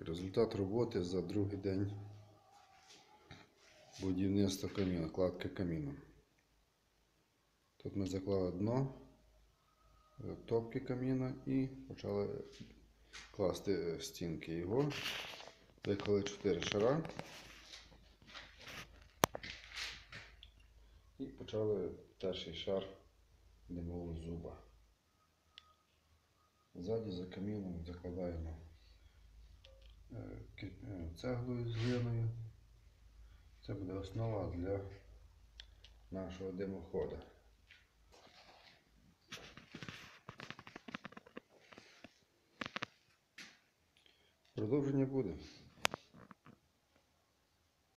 Результат роботи за другий день будівництва каміна, кладки каміну. Тут ми заклали дно, е, топки каміна і почали класти стінки його. Виклали 4 шара. І почали перший шар димового зуба. Ззаді за каміном е, е, цеглою з глиною. Це буде основа для нашого димохода. Продовження буде.